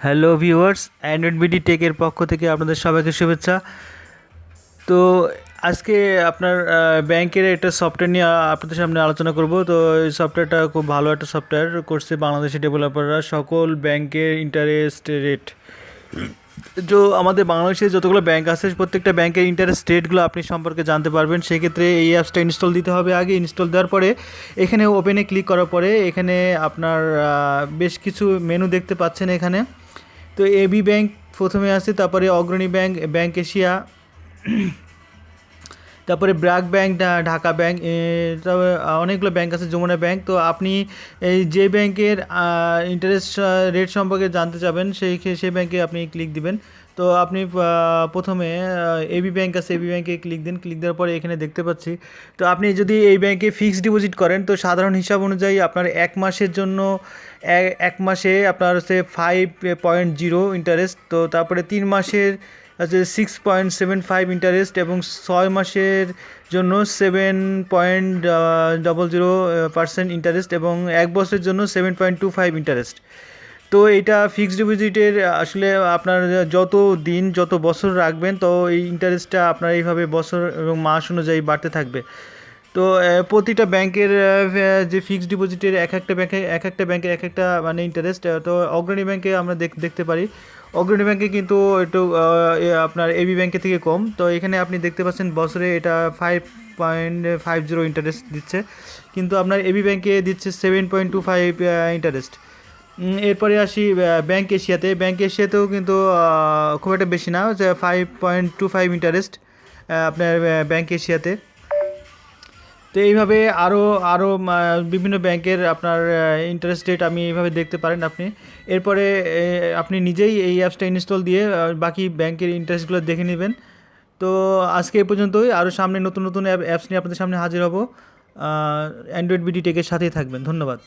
Hello viewers Android BD টেকের পক্ষ থেকে আপনাদের সবাইকে শুভেচ্ছা। তো আজকে আপনার ব্যাংকের একটা সফটওয়্যার নিয়ে আপনাদের সামনে আলোচনা করব। তো এই সফটওয়্যারটা খুব ভালো একটা সফটওয়্যার করছে বাংলাদেশি ডেভেলপাররা সকল ব্যাংকের ইন্টারেস্ট রেট তো আমাদের বাংলাদেশে যতগুলো ব্যাংক আছে, প্রত্যেকটা ব্যাংকের ইন্টারেস্ট রেটগুলো আপনি সম্পর্কে জানতে পারবেন। সেক্ষেত্রে এই অ্যাপসটা ইনস্টল দিতে হবে আগে। ইনস্টল দেওয়ার পরে এখানে ওপেনে ক্লিক করার পরে এখানে আপনার বেশ কিছু মেনু দেখতে পাচ্ছেন এখানে। তো এবি ব্যাংক প্রথমে আসে তারপরে অগ্রণী ব্যাংক ব্যাংক এশিয়া, তারপরে ব্র্যাক ব্যাংক ঢাকা ব্যাংক তারপরে অনেকগুলো ব্যাংক আছে, যমুনা ব্যাংক। তো আপনি এই যে ব্যাংকের ইন্টারেস্ট রেট সম্পর্কে জানতে চাবেন, সেই সেই ব্যাংকে আপনি ক্লিক দিবেন। তো আপনি প্রথমে এবি ব্যাংক আছে এবি ব্যাংকে ক্লিক দিন ক্লিক দেওয়ার পরে এখানে দেখতে পাচ্ছি। তো আপনি যদি এই ব্যাংকে ফিক্সড ডিপোজিট করেন, তো সাধারণ হিসাব অনুযায়ী আপনার এক মাসের জন্য এক মাসে আপনার হচ্ছে ফাইভ পয়েন্ট জিরো ইন্টারেস্ট তো তারপরে তিন মাসের আছে six point seven five interest এবং ছয় মাসের জন্য seven point double zero percent interest এবং এক বছরের জন্য seven point two five interest তো এটা ফিক্সড ডিপোজিটের আসলে আপনার যত দিন, যত বছর রাখবেন, তো এই ইন্টারেস্টটা আপনার এইভাবে বছর এবং মাস অনুযায়ী বাড়তে থাকবে। তো প্রতিটা ব্যাংকের যে ফিক্সড ডিপোজিটের এক একটা ব্যাংকে, এক একটা ব্যাংকের এক একটা মানে ইন্টারেস্ট তো অগ্রণী ব্যাংকে আমরা দেখ- দেখতে পারি। অগ্রণী ব্যাংকে কিন্তু একটু আপনার এবি ব্যাংকের থেকে কম। তো এখানে আপনি দেখতে পাচ্ছেন বছরে এটা five point five zero interest দিচ্ছে। কিন্তু আপনার এবি ব্যাংকে দিচ্ছে seven point two five interest এরপরে আসি ব্যাংক এশিয়াতে ব্যাংক এশিয়াতেও কিন্তু খুব একটা বেশি না যে five point two five interest আপনার ব্যাংক এশিয়াতে তো এইভাবে আরও আরও বিভিন্ন ব্যাংকের আপনার ইন্টারেস্ট রেট আমি এইভাবে দেখতে পারেন আপনি। এরপরে আপনি নিজেই এই অ্যাপসটা ইনস্টল দিয়ে বাকি ব্যাংকের ইন্টারেস্টগুলো দেখে নেবেন। তো আজকে এই পর্যন্তই। আরও সামনে নতুন নতুন অ্যাপস নিয়ে আপনাদের সামনে হাজির হব। অ্যান্ড্রয়েড বিডি টেকের সাথেই থাকবেন। ধন্যবাদ।